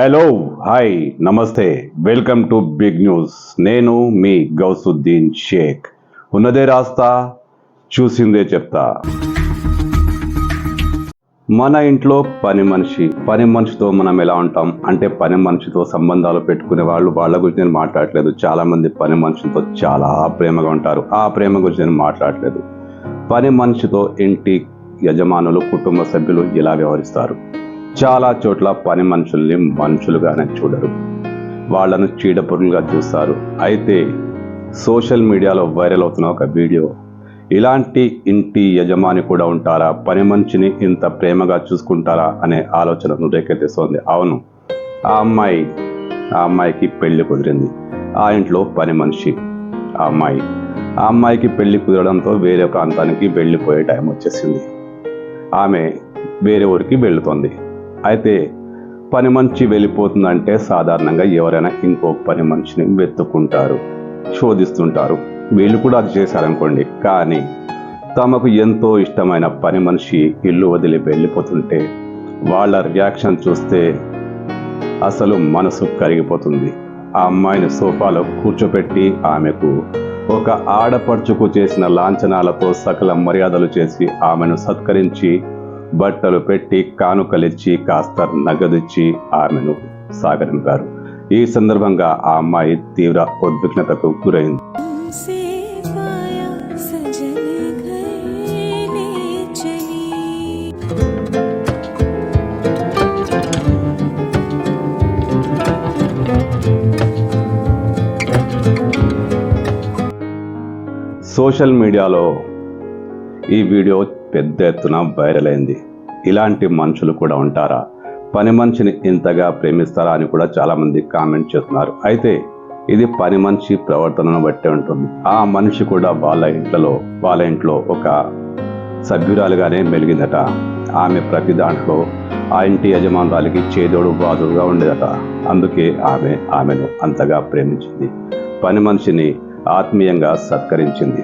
Hello hi namaste welcome to big news నేను మీ గౌసుద్దీన్ షేక్. ఉన్నదే రాస్తా చూసిందే చెప్తా. మన ఇంట్లో పని మనిషి పని మనిషితో మనం ఎలా ఉంటాం? అంటే పని మనిషితో సంబంధాలు పెట్టుకునే వాళ్ళు వాళ్ళ గురించి నేను మాట్లాడట్లేదు. చాలామంది పని మనుషులతో చాలా ప్రేమగా ఉంటారు. ఆ ప్రేమ గురించి నేను మాట్లాడలేదు పని మనిషితో ఇంటి యజమానులు కుటుంబ సభ్యులు ఇలా వ్యవహరిస్తారు? చాలా చోట్ల పని మనుషుల్ని మనుషులుగానే చూడరు. వాళ్ళను చీడపురుగులుగా చూస్తారు. అయితే సోషల్ మీడియాలో వైరల్ అవుతున్న ఒక వీడియో. ఇలాంటి ఇంటి యజమాని కూడా ఉంటారా? పని మనిషిని ఇంత ప్రేమగా చూసుకుంటారా? అనే ఆలోచనను రేకెత్తిస్తోంది అవును ఆ అమ్మాయి ఆ అమ్మాయికి పెళ్ళి కుదిరింది. ఆ ఇంట్లో పని మనిషి ఆ అమ్మాయి. ఆ అమ్మాయికి పెళ్ళి కుదరడంతో వేరే ప్రాంతానికి వెళ్ళిపోయే టైం వచ్చేసింది. ఆమె వేరే ఊరికి వెళుతోంది. అయితే పని మనిషి వెళ్ళిపోతుందంటే సాధారణంగా ఎవరైనా ఇంకో పని మనిషిని వెతుక్కుంటారు శోధిస్తుంటారు. వీళ్ళు కూడా అది చేశారనుకోండి. కానీ తమకు ఎంతో ఇష్టమైన పని మనిషి ఇల్లు వదిలి వెళ్ళిపోతుంటే వాళ్ళ రియాక్షన్ చూస్తే అసలు మనసు కరిగిపోతుంది. ఆ అమ్మాయిని సోఫాలో కూర్చోపెట్టి ఆమెకు ఒక ఆడపడుచుకు చేసిన లాంఛనాలతో సకల మర్యాదలు చేసి ఆమెను సత్కరించి బట్టలు పెట్టి కానుకలిచ్చి కాస్త నగదిచ్చి ఆమెను సాగరింపారు ఈ సందర్భంగా ఆ అమ్మాయి తీవ్ర ఉద్విగ్నతకు గురైంది. సోషల్ మీడియాలో ఈ వీడియో పెద్ద ఎత్తున వైరల్ అయింది. ఇలాంటి మనుషులు కూడా ఉంటారా? పని మనిషిని ఇంతగా ప్రేమిస్తారా అని కూడా చాలామంది కామెంట్ చేస్తున్నారు. అయితే ఇది పని మనిషి ప్రవర్తనను బట్టి ఉంటుంది. ఆ మనిషి కూడా వాళ్ళ ఇంట్లో వాళ్ళ ఇంట్లో ఒక సభ్యురాలుగానే మెలిగిందట. ఆమె ప్రతి దాంట్లో ఆ ఇంటి యజమానురాలికి చేదోడు బాదుడుగా ఉండేదట. అందుకే ఆమె ఆమెను అంతగా ప్రేమించింది. పని మనిషిని ఆత్మీయంగా సత్కరించింది.